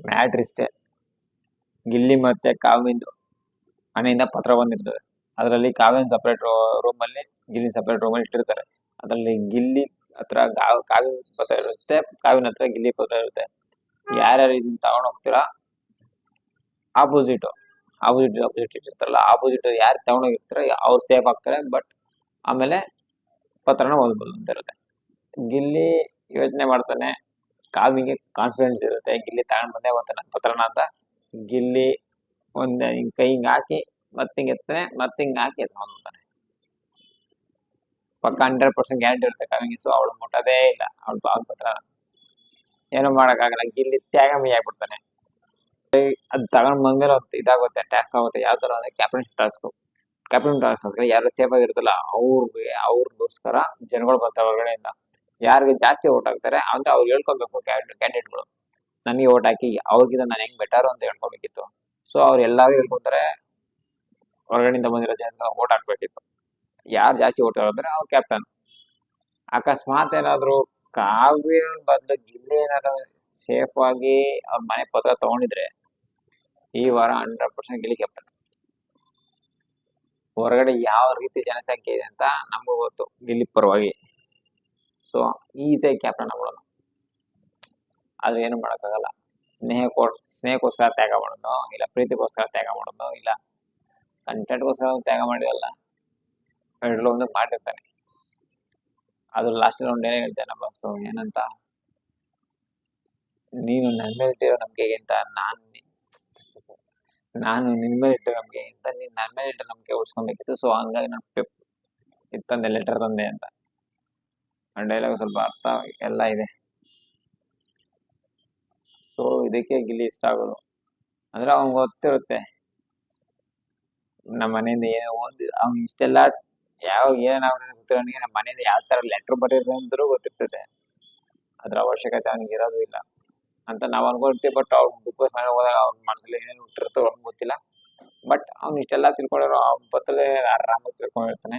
Matter ಇಷ್ಟೇ. ಗಿಲ್ಲಿ ಮತ್ತೆ ಕಾವಿಂದು ಮನೆಯಿಂದ ಪತ್ರ ಬಂದಿರ್ತದೆ. ಅದರಲ್ಲಿ ಕಾವಿನ ಸಪ್ರೇಟ್ ರೂಮ್ ಅಲ್ಲಿ, ಗಿಲ್ಲಿ ಸಪ್ರೇಟ್ ರೂಮ್ ಅಲ್ಲಿ ಇಟ್ಟಿರ್ತಾರೆ. ಅದರಲ್ಲಿ ಗಿಲ್ಲಿ ಹತ್ರ ಕಾವಿನ ಪತ್ರ ಇರುತ್ತೆ ಕಾವಿನ ಹತ್ರ ಗಿಲ್ಲಿ ಪತ್ರ ಇರುತ್ತೆ. ಯಾರ್ಯಾರು ಇದನ್ನ ತಗೊಂಡು ಹೋಗ್ತೀರಾ? ಆಪೋಸಿಟ್ ಆಪೋಸಿಟ್ ಆಪೋಸಿಟ್ ಇಟ್ಟಿರ್ತಾರಲ್ಲ ಆಪೋಸಿಟ್ ಯಾರು ತಗೊಂಡೋಗಿರ್ತಾರೆ ಅವ್ರು ಸೇಫ್ ಆಗ್ತಾರೆ ಬಟ್ ಆಮೇಲೆ ಪತ್ರನ ಓದ್ಬೋದು ಅಂತ ಇರುತ್ತೆ. ಗಿಲ್ಲಿ ಯೋಚನೆ ಮಾಡ್ತಾನೆ ಕಾವಿಗೆ ಕಾನ್ಫಿಡೆನ್ಸ್ ಇರುತ್ತೆ. ಗಿಲ್ಲಿ ತಗೊಂಡ್ ಬಂದೆ ಗೊತ್ತ ನನ್ನ ಪತ್ರನ ಅಂತ. ಗಿಲ್ಲಿ ಒಂದ್ ಹಿಂಗ್ ಕೈ ಹಿಂಗ್ ಹಾಕಿ, ಮತ್ತೆ ಎತ್ತನೆ ಮತ್ತಿಂಗ್ ಹಾಕಿ ಎತ್ಕೊಂಡ್ ಪಕ್ಕ ಹಂಡ್ರೆಡ್ ಪರ್ಸೆಂಟ್ ಗ್ಯಾರಂಟಿ ಇರುತ್ತೆ ಕಾವಿಗೆ ಸೊ ಅವಳು ಮುಟ್ಟೋದೇ ಇಲ್ಲ. ಅವಳು ಬಾಲ್ ಪತ್ರ ಏನು ಮಾಡಕ್ಕಾಗಲ್ಲ. ಗಿಲ್ಲಿ ತ್ಯಾಗಮಿ ಆಗ್ಬಿಡ್ತಾನೆ. ಅದ್ ತಗೊಂಡ್ ಬಂದ್ಮೇಲೆ ಅದು ಇದಾಗುತ್ತೆ ಟಾಸ್ಕ್ ಆಗುತ್ತೆ. ಯಾವ ತರ ಅಂದ್ರೆ ಕ್ಯಾಪ್ಟನ್ಶಿಪ್ ಕ್ಯಾಪ್ಟನ್ ಟಾಸ್ಕ್ ಅಂದ್ರೆ ಯಾರು ಸೇಫ್ ಆಗಿರುತ್ತಲ್ಲ, ಅವ್ರಿಗೆ, ಅವ್ರಿಗೋಸ್ಕರ ಜನಗಳು ಬರ್ತಾರೆ ಹೊರಗಡೆಯಿಂದ. ಯಾರಿಗೆ ಜಾಸ್ತಿ ಓಟ್ ಹಾಕ್ತಾರೆ ಅಂದ್ರೆ ಅವ್ರು ಹೇಳ್ಕೊಬೇಕು ಕ್ಯಾಂಡಿಡೇಟ್ಗಳು ನನಗೆ ಓಟ್ ಹಾಕಿ, ಅವ್ರಿಗಿಂತ ನಾನು ಹೆಂಗ್ ಬೆಟರ್ ಅಂತ ಹೇಳ್ಕೊಬೇಕಿತ್ತು. ಸೊ ಅವ್ರು ಎಲ್ಲಾರು ಹೇಳ್ಕೊಂತಾರೆ ಹೊರಗಡೆಯಿಂದ ಬಂದಿರೋ ಜನ ಓಟ್ ಹಾಕ್ಬೇಕಿತ್ತು. ಯಾರು ಜಾಸ್ತಿ ಓಟ್ ಹಾಕಿದ್ರೆ ಅವ್ರು ಕ್ಯಾಪ್ಟನ್ ಅಕಸ್ಮಾತ್ ಏನಾದ್ರು ಕಾವ್ಯ ಬದಲು ಗಿಲ್ಲಿ ಏನಾದ್ರು ಸೇಫ್ ಆಗಿ ಅವ್ರ ಮನೆ ಪತ್ರ ತಗೊಂಡಿದ್ರೆ, ಈ ವಾರ ಹಂಡ್ರೆಡ್ ಪರ್ಸೆಂಟ್ ಗಿಲ್ಲಿ ಕ್ಯಾಪ್ಟನ್ ಹೊರಗಡೆ ಯಾವ ರೀತಿ ಜನಸಂಖ್ಯೆ ಇದೆ ಅಂತ ನಮಗೂ ಗೊತ್ತು, ಗಿಲ್ಲಿ ಪರವಾಗಿ. ಸೊ ಈಸಿಯಾಗಿ ಕ್ಯಾಪ್ಟನ್ ಆಗ್ಬಿಡೋಣ. ಆದ್ರೆ ಏನು ಮಾಡೋಕ್ಕಾಗಲ್ಲ. ಸ್ನೇಹಕ್ಕೋ ಸ್ನೇಹಕ್ಕೋಸ್ಕರ ತ್ಯಾಗ ಮಾಡೋದು, ಇಲ್ಲ ಪ್ರೀತಿಗೋಸ್ಕರ ತ್ಯಾಗ ಮಾಡೋದು, ಇಲ್ಲ ಕಂಟೆಂಟ್ಗೋಸ್ಕರ ತ್ಯಾಗ ಮಾಡಿರಲ್ಲ ಎರಡು ಒಂದು ಮಾಡಿರ್ತಾನೆ ಅದು ಲಾಸ್ಟ್ ಒಂದು ಏನೇ ಹೇಳ್ತಾನೆ ಬಸ್ಸು ಏನಂತ? ನೀನು ನನ್ನ ಮೇಲೆ ಇಟ್ಟಿರೋ ನಂಬಿಕೆಗಿಂತ ನಾನು ನಾನು ನಿನ್ ಮೇಲೆ ಇಟ್ಟಿರೋ ನಂಬಿಕೆಗಿಂತ ನೀನ್ ನನ್ನ ಮೇಲೆ ಇಟ್ಟಿರೋ ನಂಬಿಕೆ ಉಳಿಸ್ಕೊಬೇಕಿತ್ತು. ಸೊ ಹಂಗಾಗಿ ನಾನು ಪೆಪ್ ಇತ್ತಂದೆ ತಂದೆ ಲೆಟರ್ ತಂದೆ ಅಂತ. ಆ ಡೈಲಾಗ್ ಸ್ವಲ್ಪ ಅರ್ಥ ಎಲ್ಲ ಇದೆ. ಸೊ ಇದಕ್ಕೆ ಗಿಲ್ಲಿ ಇಷ್ಟ ಆಗೋದು. ಅಂದ್ರೆ ಅವ್ನ್ ಗೊತ್ತಿರುತ್ತೆ. ನಮ್ಮ ಮನೆಯಿಂದ ಏನೋ ಓದಿ, ಅವ್ನ್ ಇಷ್ಟೆಲ್ಲ ಯಾವ ಏನಾಗುತ್ತೆ ಗೊತ್ತಿರೋನಿಗೆ ನಮ್ಮ ಮನೆಯಿಂದ ಯಾವ ತರ ಲೆಟರ್ ಬರೀದ್ರು ಅಂದ್ರೂ ಗೊತ್ತಿರ್ತದೆ. ಅದ್ರ ಅವಶ್ಯಕತೆ ಅವ್ನಿಗೆ ಇರೋದು ಇಲ್ಲ. ಅಂತ ನಾವ್ ಅನ್ಕೊಳ್ತೀವಿ ಬಟ್ ಅವ್ರು ಬಿಗ್ ಬಾಸ್ ಮನೆ ಹೋದಾಗ ಅವ್ರ ಮನಸ್ಸಲ್ಲಿ ಏನೇನು ಹುಟ್ಟಿರುತ್ತೋ ಅವ್ನಿಗೆ ಗೊತ್ತಿಲ್ಲ. ಬಟ್ ಅವ್ನು ಇಷ್ಟೆಲ್ಲ ತಿಳ್ಕೊಂಡಿರೋ ಅವ್ನ ಬತ್ತಲೇ ಆರಾಮಾಗಿ ತಿಳ್ಕೊಂಡಿರ್ತಾನೆ.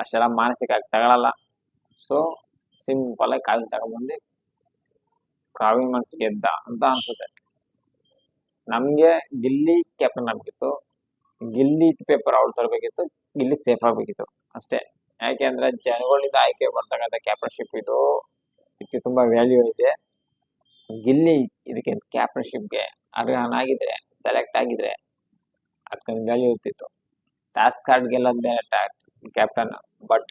ಅಷ್ಟೆಲ್ಲ ಮಾನಸಿಕ ಆಗಿ ತಗೊಳಲ್ಲ. ಸೊ ಸಿಂಪಲ್ ಆಗಿ ಕಾವಿನ ತಗೊಂಡ್ಬಂದು ಕಾವಿನ ಮತ್ತು ಗೆದ್ದ ಅಂತ ಅನ್ಸುತ್ತೆ. ನಮ್ಗೆ ಗಿಲ್ಲಿ ಕ್ಯಾಪ್ಟನ್ ಆಗ್ಬೇಕಿತ್ತು. ಗಿಲ್ಲಿ ಪೇಪರ್ ಅವ್ರು ತರಬೇಕಿತ್ತು. ಗಿಲ್ಲಿ ಸೇಫ್ ಆಗ್ಬೇಕಿತ್ತು ಅಷ್ಟೇ. ಯಾಕೆ ಅಂದ್ರೆ ಜನಗಳಿಂದ ಆಯ್ಕೆ ಬರ್ತಕ್ಕಂಥ ಕ್ಯಾಪ್ಟನ್ಶಿಪ್ ಇದು ಇದಕ್ಕೆ ತುಂಬಾ ವ್ಯಾಲ್ಯೂ ಇದೆ. ಗಿಲ್ಲಿ ಇದಕ್ಕೆ ಕ್ಯಾಪ್ಟನ್ಶಿಪ್ಗೆ ಅರ್ಹನಾಗಿದ್ರೆ ಸೆಲೆಕ್ಟ್ ಆಗಿದ್ರೆ ಅದಕ್ಕೊಂದು ವ್ಯಾಲ್ಯೂ ಇರ್ತಿತ್ತು. ಟಾಸ್ಕ್ ಕಾರ್ಡ್ ಗೆಲ್ಲೋದ್ ಕ್ಯಾಪ್ಟನ್ ಬಟ್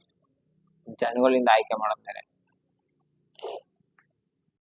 ಜನಗಳಿಂದ ಆಯ್ಕೆ ಬೇರೆ